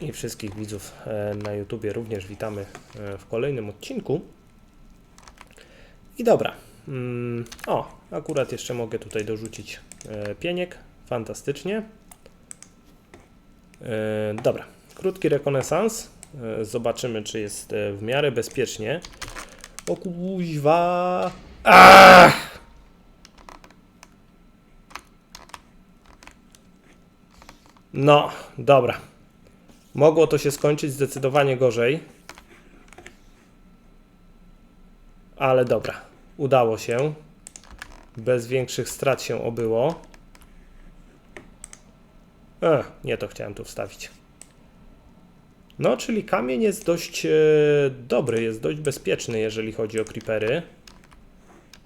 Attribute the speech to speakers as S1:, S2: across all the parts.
S1: i wszystkich widzów e, na YouTubie również witamy e, w kolejnym odcinku. I dobra. Mm, o, akurat jeszcze mogę tutaj dorzucić e, pieniek. Fantastycznie. Dobra, krótki rekonesans. Zobaczymy, czy jest w miarę bezpiecznie. O kuźwa! Ach! No, dobra. Mogło to się skończyć zdecydowanie gorzej. Ale dobra, udało się. Bez większych strat się obyło. E, nie to chciałem tu wstawić. No, czyli kamień jest dość e, dobry, jest dość bezpieczny, jeżeli chodzi o creepery.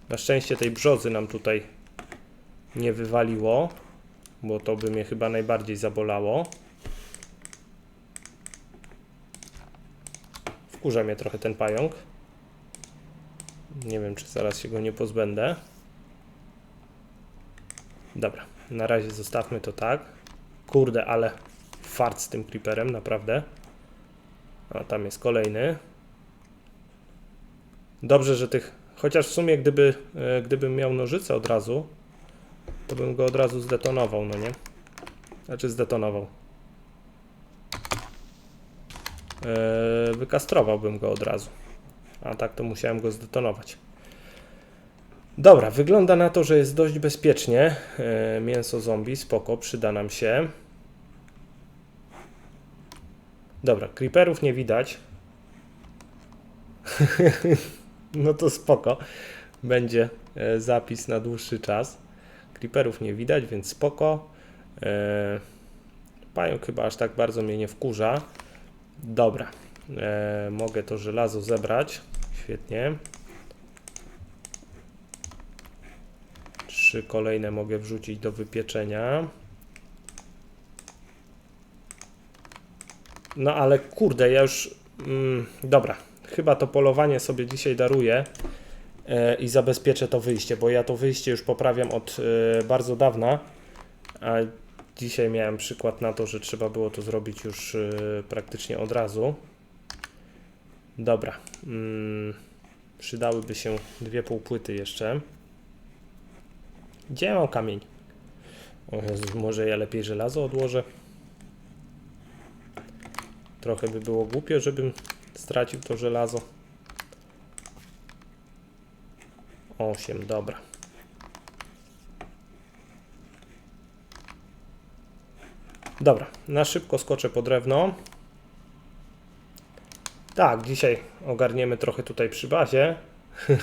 S1: Na szczęście tej brzozy nam tutaj nie wywaliło, bo to by mnie chyba najbardziej zabolało. Wkurza mnie trochę ten pająk. Nie wiem, czy zaraz się go nie pozbędę. Dobra, na razie zostawmy to tak. Kurde, ale fart z tym creeperem, naprawdę. A tam jest kolejny. Dobrze, że tych. Chociaż w sumie, gdyby, e, gdybym miał nożycę od razu, to bym go od razu zdetonował, no nie? Znaczy zdetonował. Wykastrowałbym go od razu. A tak to musiałem go zdetonować. Dobra, wygląda na to, że jest dość bezpiecznie. Eee, mięso zombie, spoko, przyda nam się. Dobra, creeperów nie widać. no to spoko. Będzie e, zapis na dłuższy czas. Creeperów nie widać, więc spoko. E, pająk chyba aż tak bardzo mnie nie wkurza. Dobra. E, mogę to żelazo zebrać. Świetnie. Trzy kolejne mogę wrzucić do wypieczenia. No ale kurde, ja już. Mm, dobra, chyba to polowanie sobie dzisiaj daruję e, i zabezpieczę to wyjście, bo ja to wyjście już poprawiam od e, bardzo dawna. A dzisiaj miałem przykład na to, że trzeba było to zrobić już e, praktycznie od razu. Dobra. Mm, przydałyby się dwie półpłyty jeszcze. Gdzie mam kamień? O Jezu, może ja lepiej żelazo odłożę? Trochę by było głupio, żebym stracił to żelazo. 8, dobra. Dobra, na szybko skoczę po drewno. Tak, dzisiaj ogarniemy trochę tutaj przy bazie.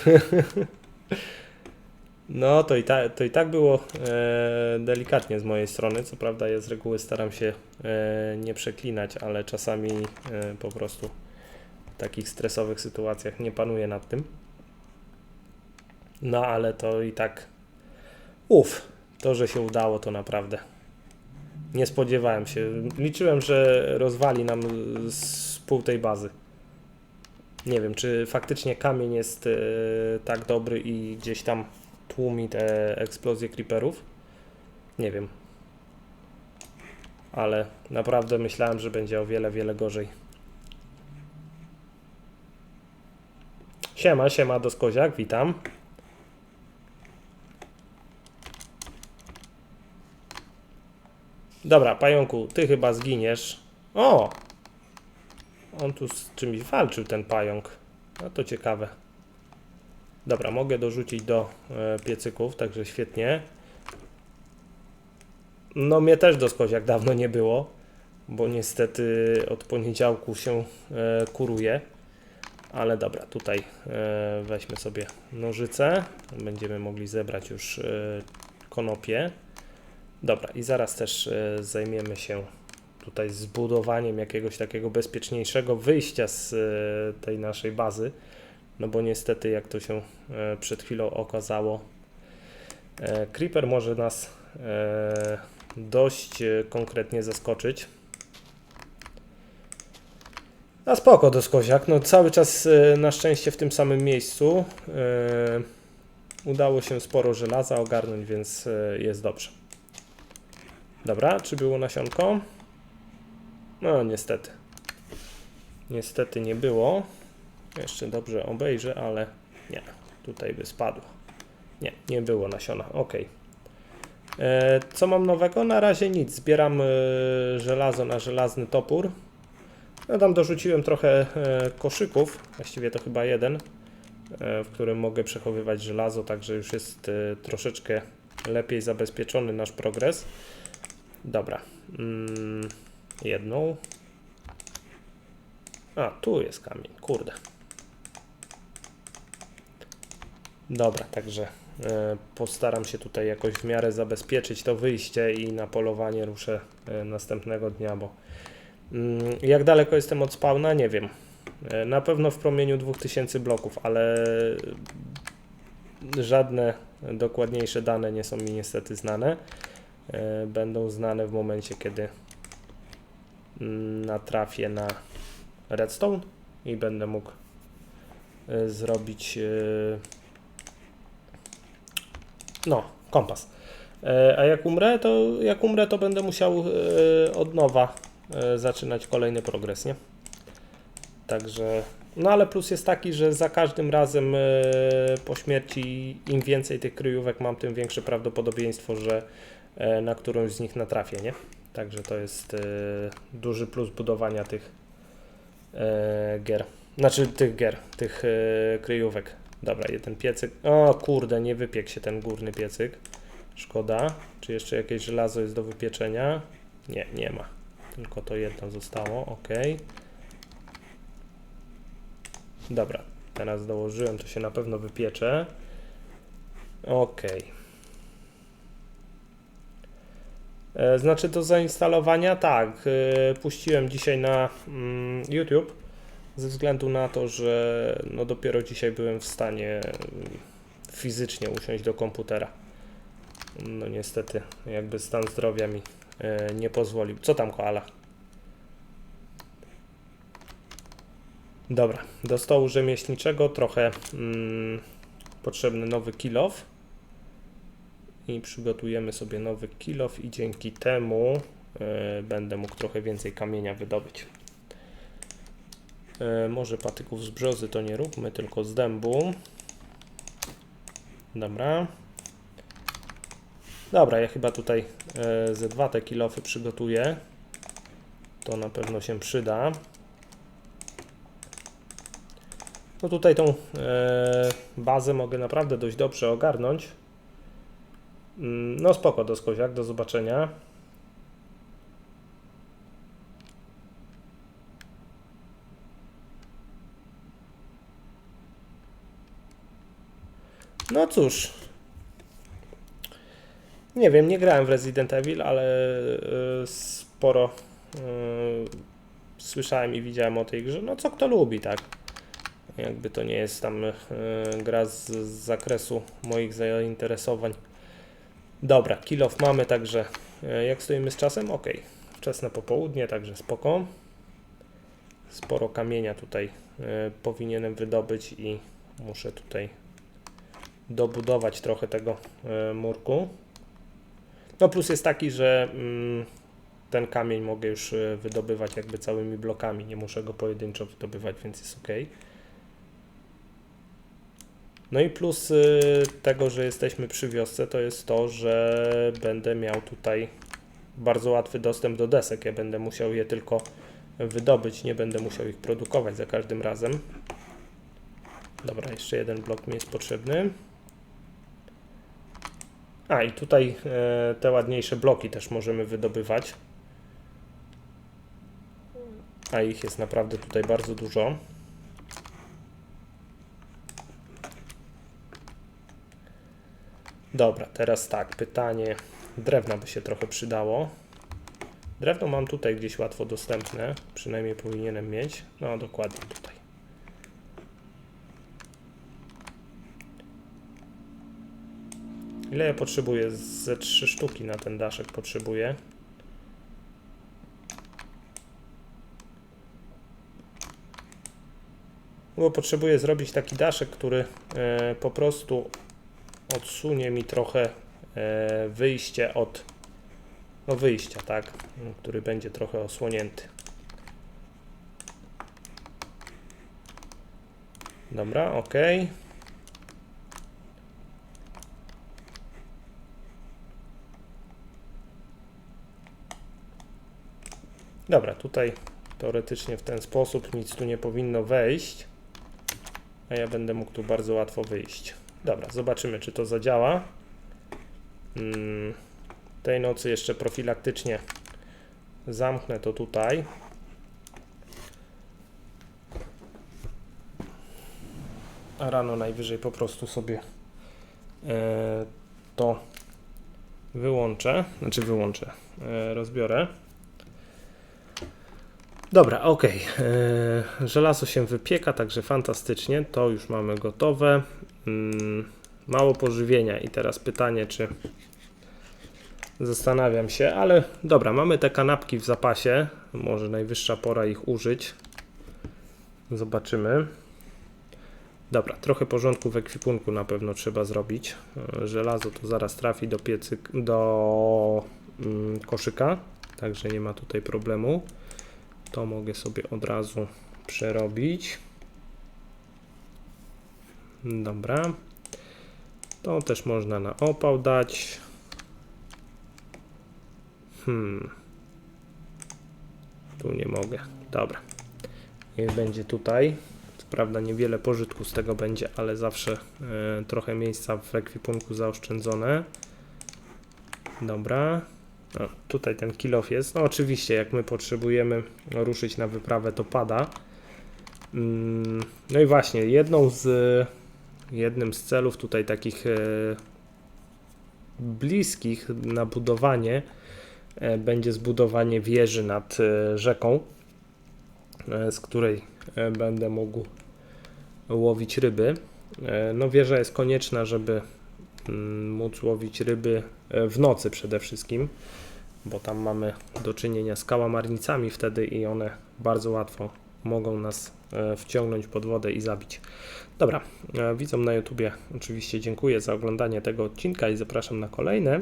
S1: No, to i, ta, to i tak było e, delikatnie z mojej strony. Co prawda, ja z reguły staram się e, nie przeklinać, ale czasami e, po prostu w takich stresowych sytuacjach nie panuję nad tym. No, ale to i tak. Uf, to, że się udało, to naprawdę. Nie spodziewałem się. Liczyłem, że rozwali nam z pół tej bazy. Nie wiem, czy faktycznie kamień jest e, tak dobry i gdzieś tam tłumi te eksplozje creeperów. Nie wiem. Ale naprawdę myślałem, że będzie o wiele, wiele gorzej. Siema, siema, Doskoziak, witam. Dobra, pająku, ty chyba zginiesz. O! On tu z czymś walczył, ten pająk. No to ciekawe. Dobra, mogę dorzucić do e, piecyków, także świetnie. No mnie też doskoziak dawno nie było, bo niestety od poniedziałku się e, kuruje. Ale dobra, tutaj e, weźmy sobie nożyce. Będziemy mogli zebrać już e, konopie. Dobra, i zaraz też e, zajmiemy się tutaj zbudowaniem jakiegoś takiego bezpieczniejszego wyjścia z e, tej naszej bazy. No bo niestety, jak to się e, przed chwilą okazało, Creeper może nas dość konkretnie zaskoczyć. A spoko, Doskoziak. No cały czas na szczęście w tym samym miejscu. Udało się sporo żelaza ogarnąć, więc jest dobrze. Dobra, czy było nasionko? No niestety. Niestety nie było. Jeszcze dobrze obejrzę, ale nie. Tutaj by spadło. Nie, nie było nasiona. Ok. E, co mam nowego? Na razie nic. Zbieram e, żelazo na żelazny topór. No tam dorzuciłem trochę e, koszyków, właściwie to chyba jeden, e, w którym mogę przechowywać żelazo, także już jest e, troszeczkę lepiej zabezpieczony nasz progres. Dobra. Mm, jedną. A, tu jest kamień, kurde. Dobra, także e, postaram się tutaj jakoś w miarę zabezpieczyć to wyjście i na polowanie ruszę e, następnego dnia, bo mm, jak daleko jestem od spawna, nie wiem. E, na pewno w promieniu 2000 bloków, ale żadne dokładniejsze dane nie są mi niestety znane. E, Będą znane w momencie, kiedy mm, natrafię na redstone i będę mógł e, zrobić e, no, kompas. A jak umrę, to jak umrę, to będę musiał od nowa zaczynać kolejny progres, nie? Także, no ale plus jest taki, że za każdym razem po śmierci im więcej tych kryjówek mam, tym większe prawdopodobieństwo, że na którąś z nich natrafię, nie? Także to jest e, duży plus budowania tych e, gier. Znaczy tych gier, tych e, kryjówek. Dobra, jeden piecyk. O kurde, nie wypiekł się ten górny piecyk. Szkoda. Czy jeszcze jakieś żelazo jest do wypieczenia? Nie, nie ma. Tylko to jedno zostało. Ok. Dobra, teraz dołożyłem, to się na pewno wypiecze. Ok. E, Znaczy do zainstalowania, tak. e, Puściłem dzisiaj na mm, YouTube ze względu na to, że no dopiero dzisiaj byłem w stanie mm, fizycznie usiąść do komputera. No niestety, jakby stan zdrowia mi e, nie pozwolił. Co tam koala? Dobra, do stołu rzemieślniczego trochę mm, potrzebny nowy kilof i przygotujemy sobie nowy kilof i dzięki temu e, będę mógł trochę więcej kamienia wydobyć. E, może patyków z brzozy to nie róbmy, tylko z dębu. Dobra. Dobra, ja chyba tutaj e, ze dwa te kilofy przygotuję. To na pewno się przyda. No tutaj tą bazę mogę naprawdę dość dobrze ogarnąć. Mm, No spoko, Doskoziak, do zobaczenia. No cóż. Nie wiem, nie grałem w Resident Evil, ale y, sporo y, słyszałem i widziałem o tej grze. No co kto lubi, tak? Jakby to nie jest tam y, gra z, z zakresu moich zainteresowań. Dobra, kilof mamy, także y, jak stoimy z czasem? Ok, wczesne popołudnie, także spoko. Sporo kamienia tutaj y, powinienem wydobyć i muszę tutaj dobudować trochę tego y, murku. No plus jest taki, że mm, ten kamień mogę już wydobywać jakby całymi blokami, nie muszę go pojedynczo wydobywać, więc jest ok. No i plus y, tego, że jesteśmy przy wiosce, to jest to, że będę miał tutaj bardzo łatwy dostęp do desek. Ja będę musiał je tylko wydobyć, nie będę musiał ich produkować za każdym razem. Dobra, jeszcze jeden blok mi jest potrzebny. A i tutaj e, te ładniejsze bloki też możemy wydobywać. A ich jest naprawdę tutaj bardzo dużo. Dobra, teraz tak, pytanie. Drewna by się trochę przydało. Drewno mam tutaj gdzieś łatwo dostępne, przynajmniej powinienem mieć. No, dokładnie tutaj. Ile ja potrzebuję? Ze trzy sztuki na ten daszek potrzebuję. Bo potrzebuję zrobić taki daszek, który e, po prostu odsunie mi trochę e, wyjście od no wyjścia, tak, który będzie trochę osłonięty. Dobra, ok. Dobra, tutaj teoretycznie w ten sposób nic tu nie powinno wejść, a ja będę mógł tu bardzo łatwo wyjść. Dobra, zobaczymy, czy to zadziała. Mm, tej nocy jeszcze profilaktycznie zamknę to tutaj. A rano najwyżej po prostu sobie e, to wyłączę, znaczy wyłączę, e, rozbiorę. Dobra, ok. Żelazo się wypieka, także fantastycznie. To już mamy gotowe. Mm, mało pożywienia i teraz pytanie, czy zastanawiam się, ale dobra, mamy te kanapki w zapasie. Może najwyższa pora ich użyć. Zobaczymy. Dobra, trochę porządku w ekwipunku na pewno trzeba zrobić. E, Żelazo to zaraz trafi do piecy, do mm, koszyka, także nie ma tutaj problemu. To mogę sobie od razu przerobić. Dobra. To też można na opał dać. Hmm. Tu nie mogę. Dobra. Niech będzie tutaj. Co prawda niewiele pożytku z tego będzie, ale zawsze e, trochę miejsca w ekwipunku zaoszczędzone. Dobra. No, tutaj ten kilof jest. No oczywiście, jak my potrzebujemy ruszyć na wyprawę, to pada. Mm, No i właśnie, jedną z jednym z celów tutaj takich e, bliskich na budowanie e, będzie zbudowanie wieży nad e, rzeką, z której będę mógł łowić ryby. No wieża jest konieczna, żeby mm, móc łowić ryby w nocy przede wszystkim, bo tam mamy do czynienia z kałamarnicami wtedy i one bardzo łatwo mogą nas e, wciągnąć pod wodę i zabić. Dobra, e, widzom na YouTubie oczywiście dziękuję za oglądanie tego odcinka i zapraszam na kolejne.